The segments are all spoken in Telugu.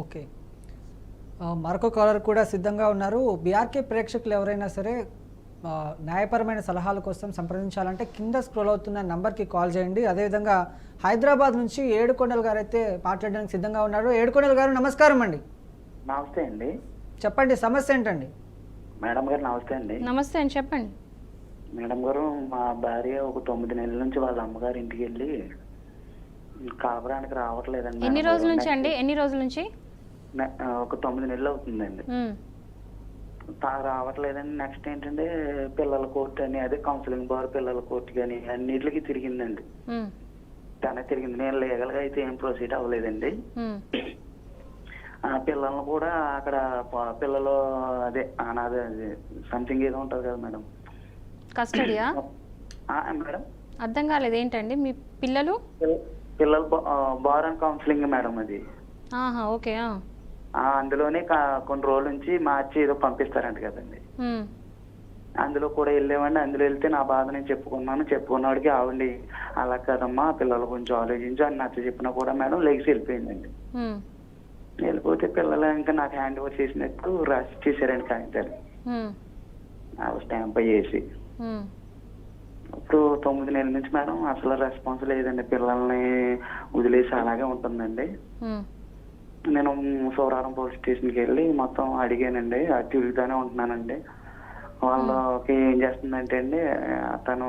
ఓకే. మరొక కాలర్ కూడా సిద్ధంగా ఉన్నారు. బీఆర్కే ప్రేక్షకులు ఎవరైనా సరే న్యాయపరమైన సలహాల కోసం సంప్రదించాలంటే కింద స్క్రోల్ అవుతున్న నంబర్కి కాల్ చేయండి. అదేవిధంగా హైదరాబాద్ నుంచి ఏడుకొండల గారు అయితే మాట్లాడడానికి సిద్ధంగా ఉన్నారు. ఏడుకొండల గారు నమస్కారం అండి. నమస్తే అండి. చెప్పండి సమస్య ఏంటండి? మేడం గారు నమస్తే అండి. నమస్తే అండి చెప్పండి. మేడం గారు మా భార్య ఒక తొమ్మిది నెలల నుంచి వాళ్ళ అమ్మగారి ఇంటికి వెళ్ళి కాపురానికి రావట్లేదండి. ఎన్ని రోజుల. నుంచి అండి? ఎన్ని రోజుల నుంచి? ఒక తొమ్మిది నెలలు అవుతుందండి. రావట్లేదండి నెక్స్ట్ ఏంటంటే పిల్లల కోర్టు అని అదే కౌన్సిలింగ్ బార్ పిల్లల కోర్టు కానీ అన్నిటికి తిరిగిందండి. తనే తిరిగింది. నేను లీగల్గా అయితే ఏం ప్రొసీడ్ అవ్వలేదండి. ఆ పిల్లల్ని కూడా అక్కడ పిల్లలు అదే అనాథ సంథింగ్ ఏదో ఉంటది కదా మేడం. కస్టడీయా? మేడం? అర్థం కాలేదు. ఏంటండి? మీ పిల్లలు? పిల్ల- పిల్లల బార్ అండ్ కౌన్సిలింగ్ మేడం అది. ఓకే అందులోనే కొన్ని రోజుల నుంచి మార్చి ఏదో పంపిస్తారంట కదండి. అందులో కూడా వెళ్ళామండి అందులో వెళ్తే నా బాధ నేను చెప్పుకున్నాను. చెప్పుకున్నవాడికి ఆవిడ అలా కదమ్మా పిల్లల గురించి ఆలోచించు అని నచ్చ చెప్పినా కూడా మేడం లెగిసి వెళ్ళిపోయిందండి. వెళ్ళిపోతే పిల్లలు ఇంకా నాకు హ్యాండ్ ఓవర్ చేసినట్టు రాసి చేశారండి కాగితాలు. ఆ స్టాంప్ అయ్యేసి ఇప్పుడు తొమ్మిది నెలల నుంచి మేడం అసలు రెస్పాన్స్ లేదండి. పిల్లల్ని వదిలేసి అలాగే ఉంటుందండి. నేను సోరారం పోలీస్ స్టేషన్కి వెళ్ళి మొత్తం అడిగానండి అది తిరుగుతూనే ఉంటున్నానండి. వాళ్ళకి ఏం చేస్తుందంటే అండి తను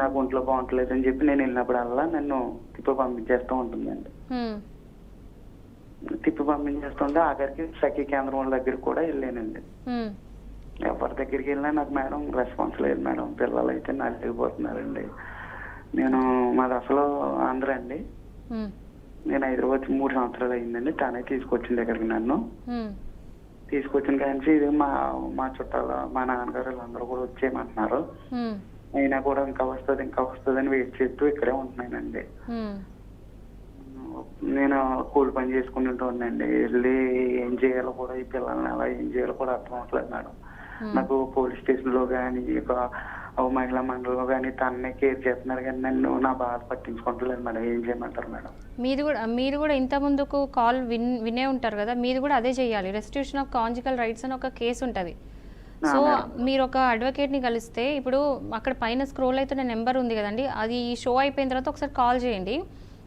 నాకు ఒంట్లో బాగుంటలేదు అని చెప్పి నేను వెళ్ళినప్పుడల్లా నన్ను తిప్పి పంపించేస్తూ ఉంటుందండి. తిప్పి పంపించేస్తుంటే ఆఖరికి సఖీ కేంద్రం వాళ్ళ దగ్గరికి కూడా వెళ్ళానండి. ఎవరి దగ్గరికి వెళ్ళినా నాకు మేడం రెస్పాన్స్ లేదు మేడం పిల్లలు అయితే నలిగిపోతున్నారండి. నేను మాది అసలు ఆంధ్ర అండి. నేను హైదరాబాద్ మూడు సంవత్సరాలు అయిందండి. తనే తీసుకొచ్చింది ఇక్కడికి నన్ను. తీసుకొచ్చిన కానీ ఇది మా మా చుట్టాలు మా నాన్నగారు వీళ్ళందరూ కూడా వచ్చేయమంటున్నారు. అయినా కూడా ఇంకా వస్తుంది ఇంకా వస్తుంది అని వెయిట్ చేస్తూ ఇక్కడే ఉంటున్నానండి. నేను కూలి పని చేసుకుంటూ ఉన్నానండి వెళ్ళి ఏం చేయాలో కూడా ఈ పిల్లల్ని అలా ఏం చేయాలో కూడా అర్థం అవట్లేదు మేడం. నాకు పోలీస్ స్టేషన్లో కానీ మహిళా మండలిలో కానీ తన్నే కేర్ చేస్తున్నారు కానీ నన్ను నా బాధ పట్టించుకుంటలేదు మేడం. ఏం చేయమంటారు మేడం? మీది కూడా మీరు కూడా ఇంత ముందుకు కాల్ విన్ వినే ఉంటారు కదా మీది కూడా అదే చేయాలి. రెస్టిట్యూషన్ ఆఫ్ కాంజికల్ రైట్స్ అని ఒక కేసు ఉంటుంది. సో మీరు ఒక అడ్వకేట్ని కలిస్తే ఇప్పుడు అక్కడ పైన స్క్రోల్ అవుతున్న నెంబర్ ఉంది కదండి అది షో అయిపోయిన తర్వాత ఒకసారి కాల్ చేయండి.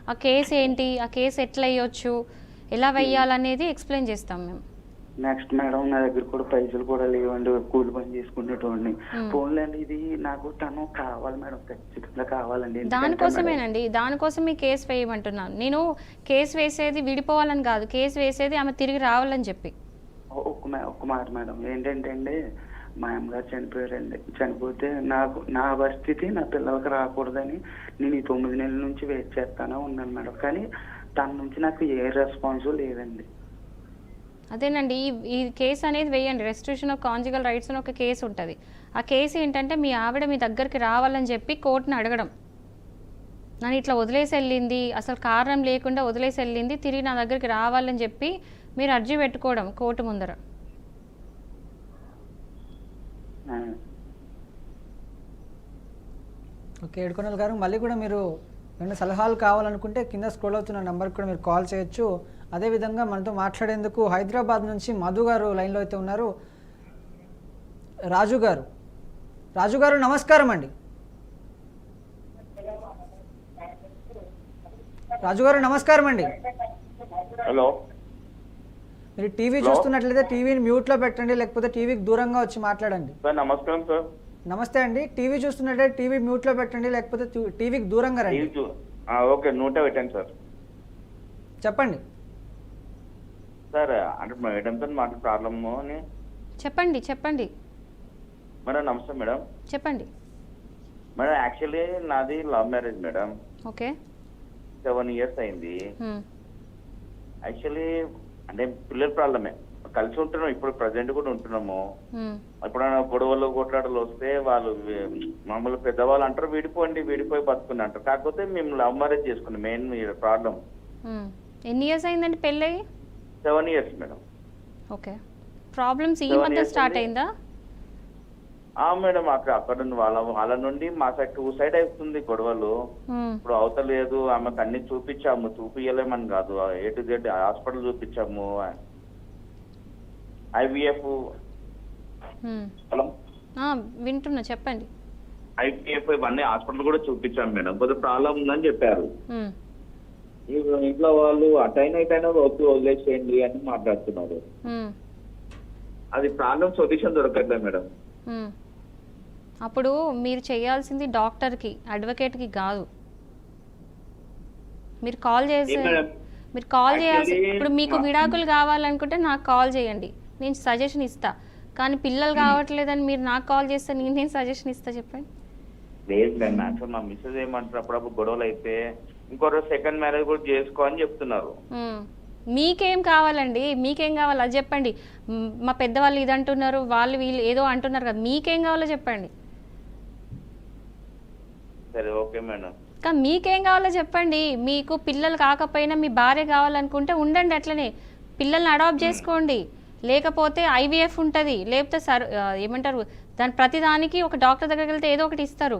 ఆ కేసు ఏంటి? ఆ కేసు ఎట్లా వేయొచ్చు? ఎలా వేయాలనేది ఎక్స్ప్లెయిన్ చేస్తాం మేము. నెక్స్ట్ మేడం నా దగ్గర కూడా పైసలు కూడా లేవండి. కూలి పని చేసుకునేటోడిని. ఫోన్లో అండి ఇది నాకు తను కావాలి మేడం ఖచ్చితంగా కావాలండి. దానికోసమేనండి దానికోసం మీ కేసు వేయమంటున్నాను. నేను కేసు వేసేది విడిపోవాలని కాదు. కేసు వేసేది ఆమె తిరిగి రావాలని చెప్పి. ఒక్క ఒక్క మాట మేడం ఏంటంటే అండి మా అమ్మగారు చనిపోయారండి. చనిపోతే నాకు నా పరిస్థితి నా పిల్లలకి రాకూడదని నేను ఈ తొమ్మిది నెలల నుంచి వెయిట్ చేస్తానే ఉన్నాను మేడం కానీ తన నుంచి నాకు ఏ రెస్పాన్స్ లేదండి అదేనండి ఈ ఈ కేసు అనేది వేయండి. రెస్ట్రిక్షన్ ఆఫ్ కాంజికల్ రైట్స్ అని ఒక కేసు ఉంటుంది. ఆ కేసు ఏంటంటే మీ ఆవిడ మీ దగ్గరికి రావాలని చెప్పి కోర్టుని అడగడం. నన్ను ఇట్లా వదిలేసి వెళ్ళింది అసలు కారణం లేకుండా వదిలేసి వెళ్ళింది తిరిగి నా దగ్గరికి రావాలని చెప్పి మీరు అర్జీ పెట్టుకోవడం కోర్టు ముందర. ఓకే ఏడుకొండల గారు మళ్ళీ కూడా మీరు ఏమైనా సలహాలు కావాలనుకుంటే కింద స్క్రోల్ అవుతున్న నెంబర్కి కూడా మీరు కాల్ చేయొచ్చు. అదేవిధంగా మనతో మాట్లాడేందుకు హైదరాబాద్ నుంచి మధు గారు లైన్లో అయితే ఉన్నారు. రాజు గారు. రాజు గారు నమస్కారం అండి. రాజు గారు నమస్కారం అండి. హలో. మీరు టీవీ చూస్తున్నట్లయితే టీవీని మ్యూట్లో పెట్టండి లేకపోతే టీవీకి దూరంగా వచ్చి మాట్లాడండి. సార్ నమస్కారం సార్. నమస్తే అండి. టీవీ చూస్తున్నట్లయితే టీవీ మ్యూట్లో పెట్టండి లేకపోతే టీవీకి దూరంగా రండి. ఓకే నూట పెట్టండి సార్. చెప్పండి. సార్ అంటే మేడంతో మాకు ప్రాబ్లము అని? చెప్పండి చెప్పండి. మేడం నమస్తే మేడం. చెప్పండి. మేడం యాక్చువల్లీ నాది love marriage madam. Okay. Seven years అయింది. యాక్చువల్లీ అంటే పిల్లల ప్రాబ్లమే. కలిసి ఉంటున్నాం ఇప్పుడు ప్రజెంట్ కూడా ఉంటున్నాము. ఎప్పుడైనా గొడవలు కొట్లాటలు వస్తే వాళ్ళు మామూలు పెద్దవాళ్ళు అంటారు విడిపోండి విడిపోయి బతుకుని అంటారు. కాకపోతే మేము లవ్ మ్యారేజ్ చేసుకున్నాం మెయిన్ ప్రాబ్లం. ఎన్ని ఇయర్స్ అయిందండి పెళ్ళయి? Seven years madam. Okay. Problems ఈ మధ్య స్టార్ట్. అయిందా? ఆ మేడం అక్కడ అక్కడ నుండి వాళ్ళ వాళ్ళ నుండి మా సైడ్ టూ సైడ్ అవుతుంది గొడవలు. ఇప్పుడు అవతలేదు ఆమెకు అన్ని చూపించాము చూపించలేమని కాదు. ఏ టు జెడ్ హాస్పిటల్ చూపించాము. ఐవీఎఫ్. హలో? వింటున్నా చెప్పండి. ఐపీఎఫ్ ఇవన్నీ హాస్పిటల్ కూడా చూపించాం మేడం. కొద్దిగా ప్రాబ్లం ఉందని చెప్పారు. ఇంట్లో వాళ్ళు అటైనా ఇటైనా ఓకే వదిలేసేయండి అని మాట్లాడుతున్నారు. అది ప్రాబ్లం సొల్యూషన్ దొరకట్లేదు మేడం. అప్పుడు మీరు చేయాల్సింది డాక్టర్కి అడ్వకేట్కి కాదు. మీరు కాల్ చేసి? మీరు కాల్ చేయాల్సి ఇప్పుడు మీకు విడాకులు కావాలనుకుంటే నాకు కాల్ చేయండి. నేను సజెషన్ ఇస్తా. కానీ పిల్లలు కావట్లేదని మీరు నాకు కాల్ చేస్తే నేనేం సజెషన్ ఇస్తా చెప్పండి? లేదు మా మిస్సెస్ ఏమంటారు అప్పుడప్పుడు గొడవలు అయితే ఇంకో సెకండ్ మ్యారేజ్ కూడా చేసుకో అని చెప్తున్నారు. మీకేం కావాలండి? మీకేం కావాలి? అది చెప్పండి. మ్, పెద్దవాళ్ళు ఇది అంటున్నారు వాళ్ళు వీళ్ళు ఏదో అంటున్నారు కదా మీకేం కావాలో చెప్పండి. సరే ఓకే మేడం. కానీ మీకేం కావాలో చెప్పండి. మీకు పిల్లలు కాకపోయినా మీ భార్య కావాలనుకుంటే ఉండండి అట్లనే. పిల్లల్ని అడాప్ట్ చేసుకోండి. లేకపోతే ఐవీఎఫ్ ఉంటుంది. లేకపోతే సర్ ఏమంటారు దాని ప్రతిదానికి ఒక డాక్టర్ దగ్గరికి వెళ్తే ఏదో ఒకటి ఇస్తారు.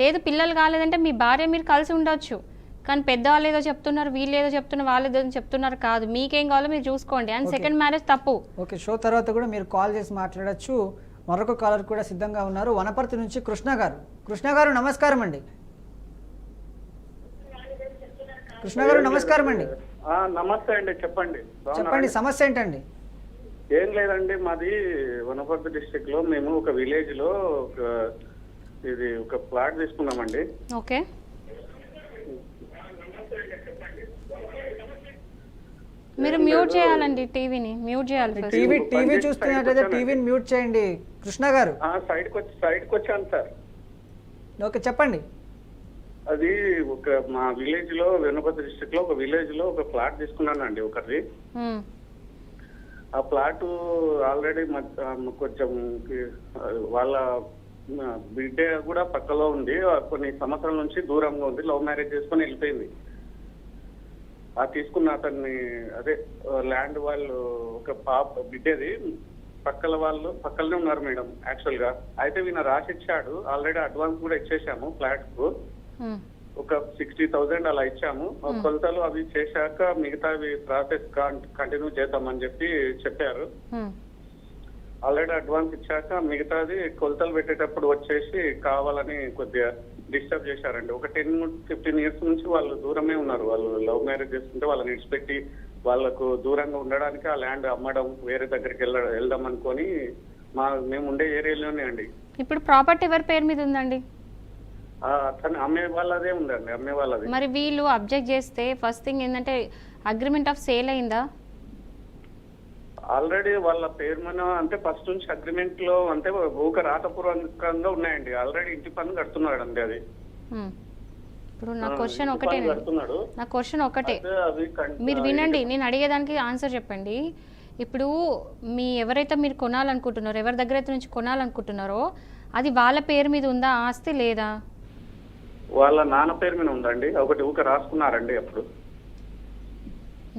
లేదు పిల్లలు కాలేదంటే మీ భార్య మీరు కలిసి ఉండొచ్చు. కానీ పెద్దవాళ్ళు ఏదో చెప్తున్నారు వీళ్ళు ఏదో చెప్తున్నారు వాళ్ళు ఏదో చెప్తున్నారు కాదు. మీకేం కావాలో మీరు చూసుకోండి. అండ్ సెకండ్ మ్యారేజ్ తప్పు. ఓకే షో తర్వాత కూడా మీరు కాల్ చేసి మాట్లాడొచ్చు. మరొక కాలర్ కూడా సిద్ధంగా ఉన్నారు. వనపర్తి నుంచి కృష్ణ గారు. కృష్ణ గారు నమస్కారం అండి. కృష్ణ గారు నమస్కారం అండి. నమస్తే అండి. చెప్పండి? చెప్పండి సమస్య ఏంటండి? ఏం లేదండి. మాది వనపర్తి డిస్ట్రిక్ట్లో మేము ఒక విలేజ్లో ఒక ఇది ఒక ప్లాట్ తీసుకున్నామండి. ఓకే. మీరు మ్యూట్ చేయాలండి టీవీని మ్యూట్ చేయాలి ఫస్ట్ టీవీ టీవీ చేసి చూస్తున్నట్టయితే బయటకు వచ్చానండి. టీవీని మ్యూట్ చేయండి. కృష్ణ గారు. ఆ సైడ్కి వచ్చి సైడ్కి వచ్చాను సార్. ఓకే చెప్పండి. అది ఒక మా విలేజ్లో వనపర్తి డిస్ట్రిక్ట్లో ఒక విలేజ్లో ఒక ప్లాట్ తీసుకున్నానండి ఒకటి. ఆ ప్లాట్ ఆల్రెడీ కొంచెం వాళ్ళ బిడ్డ కూడా పక్కలో ఉంది. కొన్ని సంవత్సరాల నుంచి దూరంగా ఉంది. లవ్ మ్యారేజ్ చేసుకొని వెళ్ళిపోయింది. తీసుకున్న అతన్ని అదే ల్యాండ్ వాళ్ళు ఒక పాప బిడ్డది. పక్కల వాళ్ళు పక్కలనే ఉన్నారు మేడం యాక్చువల్గా. అయితే ఈయన రాసి ఇచ్చాడు ఆల్రెడీ అడ్వాన్స్ కూడా ఇచ్చేసాము ఫ్లాట్కు. ఒక సిక్స్టీ థౌసండ్ అలా ఇచ్చాము. ఆ కొలతలు అవి చేశాక మిగతావి ప్రాసెస్ కంటిన్యూ చేద్దామని చెప్పి చెప్పారు. ఆల్రెడీ అడ్వాన్స్ ఇచ్చాక మిగతాది కొలతలు పెట్టేటప్పుడు వచ్చేసి కావాలని కొద్దిగా డిస్టర్బ్ చేశారండి. ఒక టెన్ ఫిఫ్టీన్ ఇయర్స్ నుంచి వాళ్ళు దూరమే ఉన్నారు. వాళ్ళు లవ్ మ్యారేజ్ చేసుకుంటే వాళ్ళని విడిచిపెట్టి వాళ్ళకు దూరంగా ఉండడానికి ఆ ల్యాండ్ అమ్మడం వేరే దగ్గరికి వెళ్ళ వెళ్దాం అనుకొని మా మేము ఉండే ఏరియాలోనే అండి. ఇప్పుడు ప్రాపర్టీ ఎవరి పేరు మీద ఉందండి? అమ్మే వాళ్ళదే ఉందండి అమ్మే వాళ్ళది. మరి వీళ్ళు అబ్జెక్ట్ చేస్తే ఫస్ట్ థింగ్ ఏంటంటే అగ్రిమెంట్ ఆఫ్ సేల్ అయిందా? ఆల్రెడీ వాళ్ళ పేరు మీద అంటే ఫస్ట్ నుంచి అగ్రిమెంట్లో అంటే ఊక రాతపూర్వకంగా ఉన్నాయండి. ఆల్రెడీ ఇంటి పన్ను కడుతున్నాడు అండి అది. ఇప్పుడు నా క్వశ్చన్ ఒకటే నా క్వశ్చన్ ఒకటే. మీరు వినండి నేను అడిగేదానికి ఆన్సర్ చెప్పండి. ఇప్పుడు మీ ఎవరైతే మీరు కొనాలనుకుంటున్నారో ఎవరి దగ్గర అయితే నుంచి కొనాలనుకుంటున్నారో అది వాళ్ళ పేరు మీద ఉందా ఆస్తి లేదా? వాళ్ళ నాన్న పేరు మీద ఉందండి. ఒకటి ఊక రాసుకున్నారండి అప్పుడు.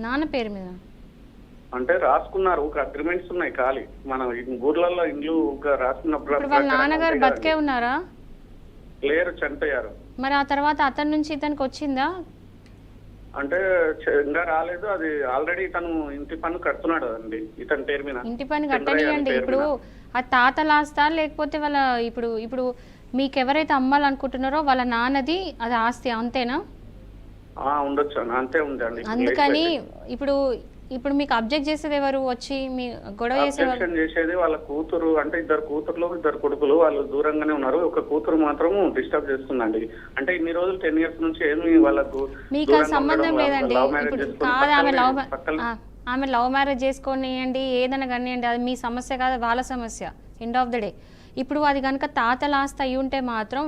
నాన్న పేరు మీద? అంటే రాసుకున్నారు ఊక అగ్రిమెంట్స్ ఉన్నాయి ఖాళీ. మనం ఊర్లలో ఇండ్లు రాసుకున్నప్పుడు వాళ్ళ నాన్నగారు బతికే. ఉన్నారా? లేరు చనిపోయారు. మరి ఆ తర్వాత అతని నుంచి ఇతనికి వచ్చిందా? అంటే ఇంకా రాలేదు. అది ఆల్రెడీ ఇతను ఇంటి పన్ను కడుతున్నాడు అండి. ఇతని పేరు మీద. ఇంటి పని కట్టనియండి. ఇప్పుడు. ఆ తాత లాస్తా లేకపోతే వాళ్ళ ఇప్పుడు ఇప్పుడు మీకు ఎవరైతే అమ్మాలనుకుంటున్నారో వాళ్ళ నాన్నది అది ఆస్తి అంతేనా? ఆ, ఉండొచ్చు. అంతే ఉందండి అందుకని ఇప్పుడు ఇప్పుడు మీకు అబ్జెక్ట్ చేసేది ఎవరు? వచ్చి మీ గొడవ చేసేవారు అబ్జెక్షన్ చేసేది వాళ్ళ కూతురు అంటే ఇద్దరు కూతురులు ఇద్దరు కొడుకులు వాళ్ళు దూరంగానే ఉన్నారు. ఒక కూతురు మాత్రం డిస్టర్బ్ చేస్తుందండి. అంటే ఇన్ని రోజులు టెన్ ఇయర్స్ నుంచి ఏమి వాళ్ళకు మీకు ఆ సంబంధం లేదండి. ఇప్పుడు కాదు ఆమె లవ్ ఆమె లవ్ మ్యారేజ్ చేసుకోనియండి ఏదైనా కానివ్వండి అది మీ సమస్య కాదు వాళ్ళ సమస్య. ఎండ్ ఆఫ్ ద డే ఇప్పుడు అది కనుక తాతల ఆస్తి అయి ఉంటే మాత్రం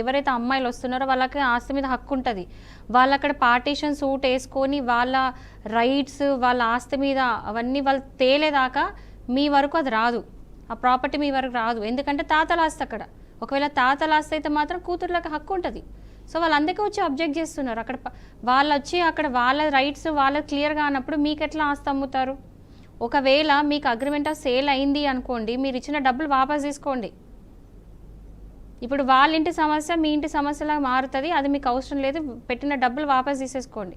ఎవరైతే అమ్మాయిలు వస్తున్నారో వాళ్ళకి ఆస్తి మీద హక్కు ఉంటుంది. వాళ్ళు అక్కడ పార్టీషన్ సూట్ వేసుకొని వాళ్ళ రైట్స్ వాళ్ళ ఆస్తి మీద అవన్నీ వాళ్ళు తేలేదాకా మీ వరకు అది రాదు. ఆ ప్రాపర్టీ మీ వరకు రాదు. ఎందుకంటే తాతల ఆస్తి అక్కడ. ఒకవేళ తాతల ఆస్తి అయితే మాత్రం కూతుర్లకు హక్కు ఉంటుంది. సో వాళ్ళందరికీ వచ్చి అబ్జెక్ట్ చేస్తున్నారు. అక్కడ వాళ్ళు వచ్చి అక్కడ వాళ్ళ రైట్స్ వాళ్ళ క్లియర్గా అన్నప్పుడు మీకు ఎట్లా ఆస్తి అమ్ముతారు? ఒకవేళ మీకు అగ్రిమెంట్ ఆఫ్ సేల్ అయింది అనుకోండి మీరు ఇచ్చిన డబ్బులు వాపస్ తీసుకోండి. ఇప్పుడు వాళ్ళ ఇంటి సమస్య మీ ఇంటి సమస్యలా మారుతుంది అది మీకు అవసరం లేదు పెట్టిన డబ్బులు వాపస్ తీసేసుకోండి.